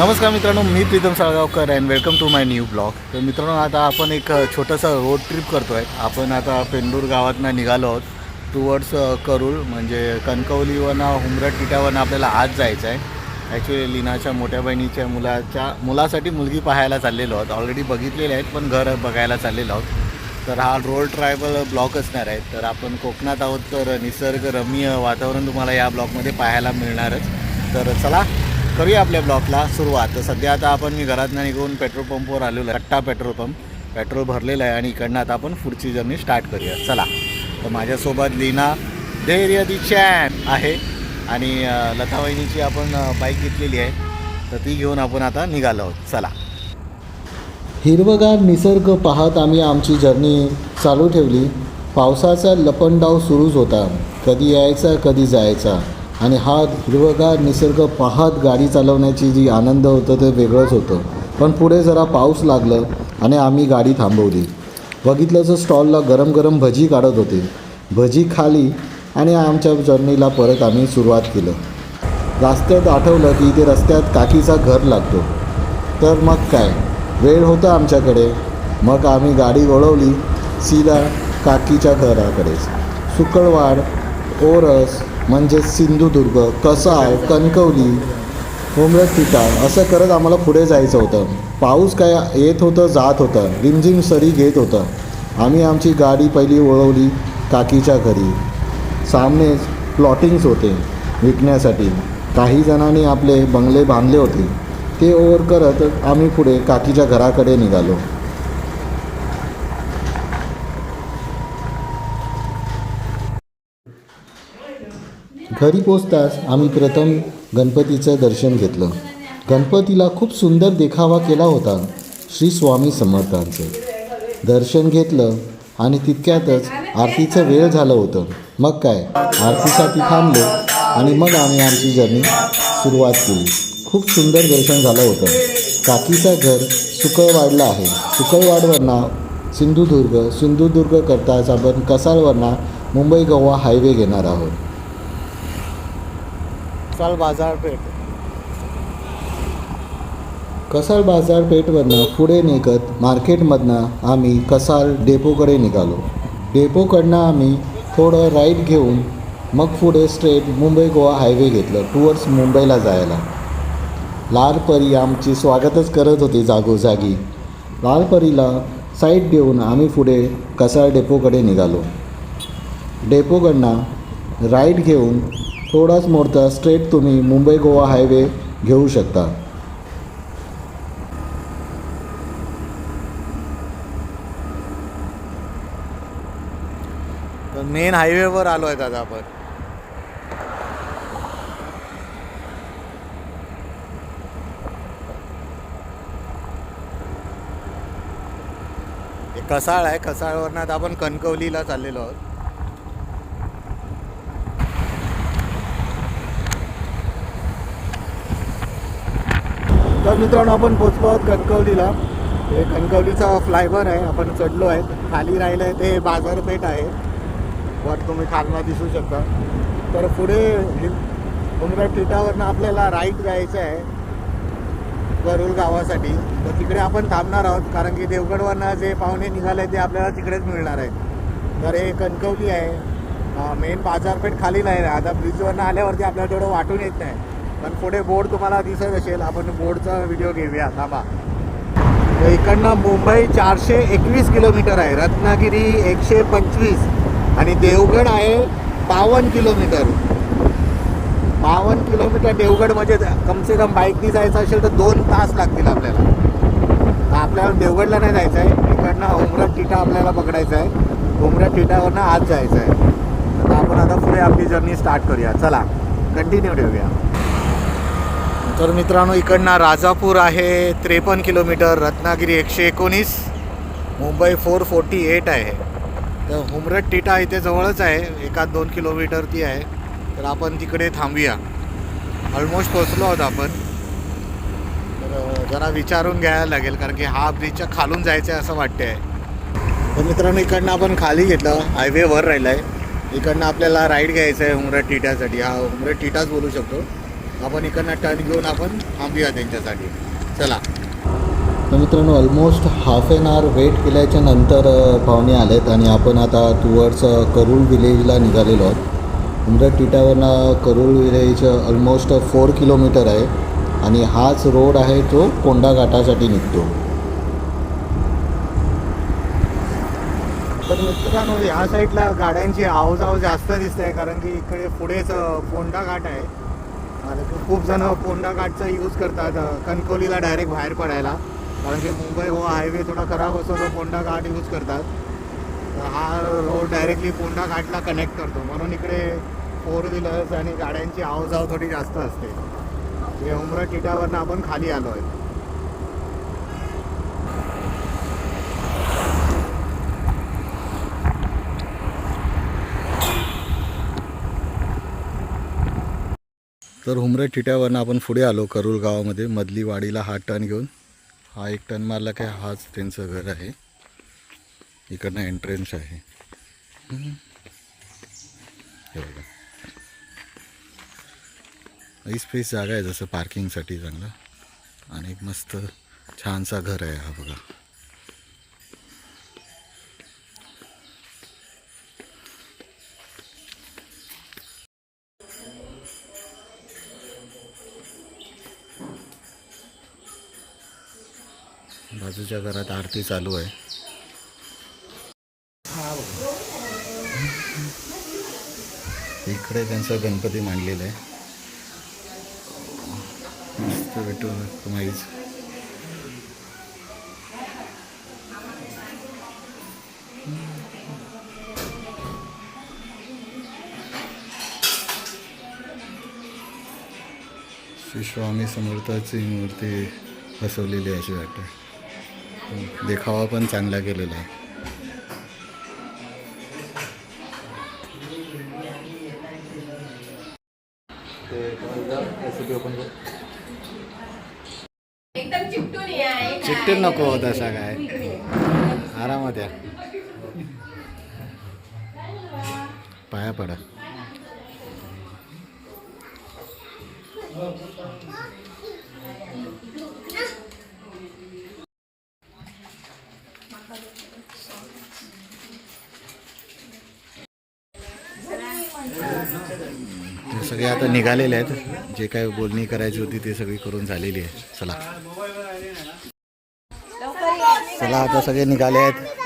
नमस्कार मित्रांनो मी Pritam Salgaonkar and welcome to my new blog तर मित्रांनो आता आपण एक छोटंसं रोड ट्रिप करतो आहे आपण आता पेंडूर गावातनं निघालो आहोत टुवर्ड्स करूळ म्हणजे कणकवलीवरनं हुमरट किट्यावरनं आपल्याला आज जायचं आहे. ॲक्च्युली लीनाच्या मोठ्या बहिणीच्या मुलाच्या मुलासाठी मुलगी पाहायला चाललेलो आहोत. ऑलरेडी बघितलेले आहेत पण घर बघायला चाललेलो आहोत. तर हा रोड ट्रायबल ब्लॉक असणार आहे. तर आपण कोकणात आहोत तर निसर्गरम्य वातावरण तुम्हाला या ब्लॉकमध्ये पाहायला मिळणारच. तर चला करूया आपल्या ब्लॉकला सुरुवात. तर सध्या आता आपण मी घरातनं निघून पेट्रोल पंपवर आलेलो आहे. कट्टा पेट्रोल पंप. पेट्रोल भरलेलं आहे आणि इकडनं आता आपण पुढची जर्नी स्टार्ट करूया. चला. तर माझ्यासोबत लीना धैर्य दी चॅन आहे आणि लता वहिनीची आपण बाईक घेतलेली आहे. तर ती घेऊन आपण आता निघालो आहोत. चला. हिरवगार निसर्ग पाहत आम्ही आमची जर्नी चालू ठेवली. पावसाचा लपंडाव सुरूच होता. कधी यायचा कधी जायचा. आणि हा हिरवगार निसर्ग पाहत गाडी चालवण्याची जी आनंद होतं ते वेगळंच होतं. पण पुढे जरा पाऊस लागलं आणि आम्ही गाडी थांबवली. बघितलं तर स्टॉलला गरम गरम भजी काढत होते. भजी खाली आणि आमच्या जर्नीला परत आम्ही सुरुवात केलं. रस्त्यात आठवलं की इथे रस्त्यात काकीचा घर लागतो. तर मग काय? वेळ होता आमच्याकडे. मग आम्ही गाडी वळवली सीधा काकीच्या घराकडेच. सुकळवाड ओरस म्हणजे सिंधुदुर्ग कसाळ कणकवली उमरठिटा असं करत आम्हाला पुढे जायचं होतं. पाऊस काय येत होतं जात होतं. रिमझिम सरी घेत होतं. आम्ही आमची गाडी पहिली वळवली काकीच्या घरी. सामनेच प्लॉटिंग्स होते विकण्यासाठी. काही जणांनी आपले बंगले बांधले होते. ते ओव्हर करत आम्ही पुढे काकीच्या घराकडे निघालो. घरी पोचताच आम्ही प्रथम गणपतीचं दर्शन घेतलं. गणपतीला खूप सुंदर देखावा केला होता श्री स्वामी समर्थांचं. दर्शन घेतलं आणि तितक्यातच आरतीचं वेळ झालं होतं. मग काय? आरतीसाठी थांबलो आणि मग आम्ही आमची जर्नी सुरुवात केली. खूप सुंदर दर्शन झालं होतं. काकीचं घर सुकळवाडला आहे. सुकळवाडवरनं सिंधुदुर्ग सिंधुदुर्ग करताच आपण कसाळवरनं मुंबई गोवा हायवे घेणार आहोत. कसाल बाजारपेठ. कसाळ बाजारपेठवरनं पुढे निघत मार्केटमधनं आम्ही कसाळ डेपोकडे निघालो. डेपोकडनं आम्ही थोडं राईट घेऊन मग पुढे स्ट्रेट मुंबई गोवा हायवे घेतलं टुवर्ड्स मुंबईला जायला. लालपरी आमची स्वागतच करत होती जागोजागी. लालपरीला साईड देऊन आम्ही पुढे कसाळ डेपोकडे निघालो. डेपोकडनं राईट घेऊन थोडाच मोडता स्ट्रेट तुम्ही मुंबई गोवा हायवे घेऊ शकता. तर मेन हायवेवर आलो आहे दादा आपण. कसाळ आहे कसाळवरनं आता आपण कणकवलीला चाललेलो आहोत. तर मित्रांनो आपण पोचलो आहोत कणकवलीला. हे कणकवलीचा फ्लायवर आहे आपण चढलो आहे. खाली राहिलं आहे ते बाजारपेठ आहे. वर तुम्ही खालना दिसू शकता. तर पुढे उमरट टिटावरनं आपल्याला राईट जायचं आहे वरुळ गावासाठी. तर तिकडे आपण थांबणार आहोत कारण की देवगडवरनं जे पाहुणे निघाले ते आपल्याला तिकडेच मिळणार आहेत. तर हे कणकवली आहे. मेन बाजारपेठ खाली नाही आता ब्रिजवरनं आल्यावरती आपल्याला तेवढं वाटून येत नाही. पण पुढे बोर्ड तुम्हाला दिसत असेल आपण बोर्डचा व्हिडिओ घेऊया थांबा. इकडनं मुंबई चारशे एकवीस किलोमीटर आहे रत्नागिरी एकशे पंचवीस आणि देवगड आहे बावन्न किलोमीटर. बावन्न किलोमीटर देवगड म्हणजे कमसे कम बाईकनी जायचं असेल तर दोन तास लागतील आपल्याला. आपल्याला देवगडला नाही जायचं आहे इकडनं उमरट टिटा आपल्याला पकडायचं आहे. उमरट टिटावरनं आज जायचं आहे तर आपण आता पुढे आपली जर्नी स्टार्ट करूया. चला कंटिन्यू ठेवूया. तर मित्रांनो इकडनं राजापूर आहे त्रेपन्न किलोमीटर रत्नागिरी एकशे एकोणीस मुंबई फोर फोर्टी एट आहे. तर हुमरट टिटा इथे जवळच आहे एकाच दोन किलोमीटर ती आहे. तर आपण तिकडे थांबूया. ऑलमोस्ट पोचलो आहोत आपण. तर जरा विचारून घ्यायला लागेल कारण की हा ब्रिजच्या खालून जायचं आहे असं वाटते आहे तर मित्रांनो इकडनं आपण खाली घेतलं हायवे वर राहिला आहे इकडनं आपल्याला राईड घ्यायचं आहे हुमरट टिटासाठी. हा हुमरट टिटाच बोलू शकतो. आपण इकडनं टर्न घेऊन आपण थांबूया त्यांच्यासाठी. चला. तर मित्रांनो almost half an hour wait केल्याच्यानंतर पाहुणे आलेत आणि आपण आता टुवर्ड्स करूळ विलेजला निघालेलो आहोत. Umrat टिटावरनं Karul village almost four kilometre आहे आणि हाच रोड आहे जो कोंडा घाटासाठी निघतो. तर मित्रांनो या साईडला गाड्यांची आवजाव जास्त दिसते कारण की इकडे पुढेच पोंडा घाट आहे. खूप जण पोंडा घाटचा यूज करतात. कणकोलीला डायरेक्ट बाहेर पडायला. कारण की मुंबई हो हायवे थोडा खराब असतो तो कोंडा घाट यूज करतात. तर हा रोड डायरेक्टली कोंडा घाटला कनेक्ट करतो. म्हणून इकडे फोर व्हीलर्स आणि गाड्यांची आवजाव थोडी जास्त असते. हे उमरा किटावरनं आपण खाली आलो आहे तर हुमरे टिट्यावरनं आपण पुढे आलो करूळ गावामध्ये. मधली वाडीला हा टर्न घेऊन. हा एक टर्न मारला काय हाच त्यांचं घर आहे. इकडनं एंट्रन्स आहे. ही स्पेस जागा आहे जसं पार्किंगसाठी चांगलं. आणि एक मस्त छानसा घर आहे हा बघा. बाजूच्या घरात आरती चालू आहे. इकडे त्यांचा गणपती मांडलेला आहे. मस्त भेटू माहीच श्री स्वामी समर्थाची मूर्ती बसवलेली आहे अशी वाटतं. देखावा पण चांगला केलेला आहे. चिकटून नको तसा काय. आरामात या. पाया पडा हे सगळे आता निघालेले आहेत. जे काय बोलणी करायची होती ते सगळी करून झालेली आहे. चला. चला आता सगळे निघाले आहेत.